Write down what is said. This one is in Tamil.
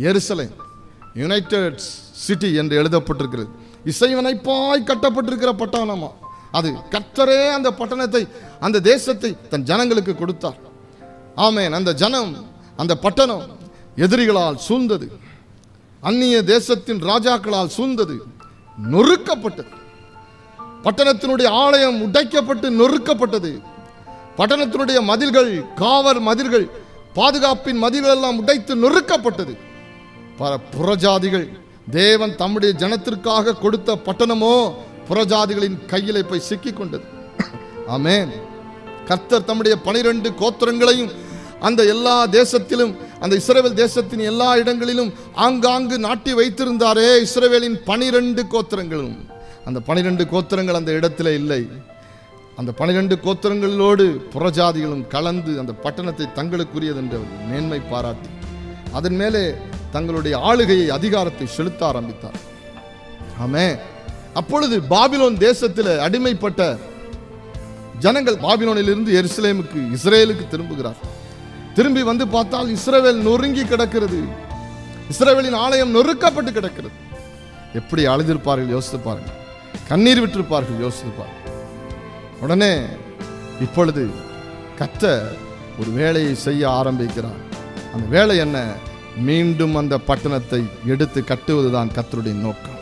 எருசலேம் யுனைடெட் சிட்டி என்று எழுதப்பட்டிருக்கிறது. இசைவனைப்பாய் கட்டப்பட்டிருக்கிற பட்டணமா? அது கத்தரே அந்த பட்டணத்தை அந்த தேசத்தை தன் ஜனங்களுக்கு கொடுத்தார். ஆமேன். அந்த ஜனம் அந்த பட்டணம் எதிரிகளால் சூழ்ந்தது. அந்நிய தேசத்தின் ராஜாக்களால் சூழ்ந்தது. நொறுக்கப்பட்டது. பட்டணத்தினுடைய ஆலயம் உடைக்கப்பட்டு நொறுக்கப்பட்டது. பட்டணத்தினுடைய மதில்கள் காவல் மதில்கள் பாதுகாப்பின் மதில்கள் எல்லாம் உடைத்து நொறுக்கப்பட்டது. பல புறஜாதிகள் தேவன் தம்முடைய ஜனத்திற்காக கொடுத்த பட்டணமோ புறஜாதிகளின் கையிலே போய் சிக்கி கொண்டது ஆமே கர்த்தர் தம்முடைய பனிரெண்டு கோத்திரங்களையும் அந்த எல்லா தேசத்திலும் அந்த இஸ்ரேவேல் தேசத்தின் எல்லா இடங்களிலும் ஆங்காங்கு நாட்டி வைத்திருந்தாரே இஸ்ரேவேலின் பனிரெண்டு கோத்திரங்களும். அந்த பனிரெண்டு கோத்திரங்கள் அந்த இடத்துல இல்லை. அந்த பனிரெண்டு கோத்திரங்களோடு புறஜாதிகளும் கலந்து அந்த பட்டணத்தை தங்களுக்குரியது என்று ஒரு மேன்மை பாராட்டி அதன் மேலே தங்களுடைய ஆளுகையை அதிகாரத்தை செலுத்த ஆரம்பித்தார். ஆமே அப்பொழுது பாபிலோன் தேசத்தில் அடிமைப்பட்ட ஜனங்கள் பாபிலோனிலிருந்து எருசலேமுக்கு இஸ்ரேலுக்கு திரும்புகிறார். திரும்பி வந்து பார்த்தால் இஸ்ரேவேல் நொறுங்கி கிடக்கிறது. இஸ்ரேவேலின் ஆலயம் நொறுக்கப்பட்டு கிடக்கிறது. எப்படி அழுதிருப்பார்கள் யோசித்து பாருங்கள். கண்ணீர் விட்டிருப்பார்கள் யோசித்து உடனே இப்பொழுது கத்த ஒரு வேலையை செய்ய ஆரம்பிக்கிறார். அந்த வேலை என்ன? மீண்டும் அந்த பட்டணத்தை எடுத்து கட்டுவதுதான் கத்தருடைய நோக்கம்.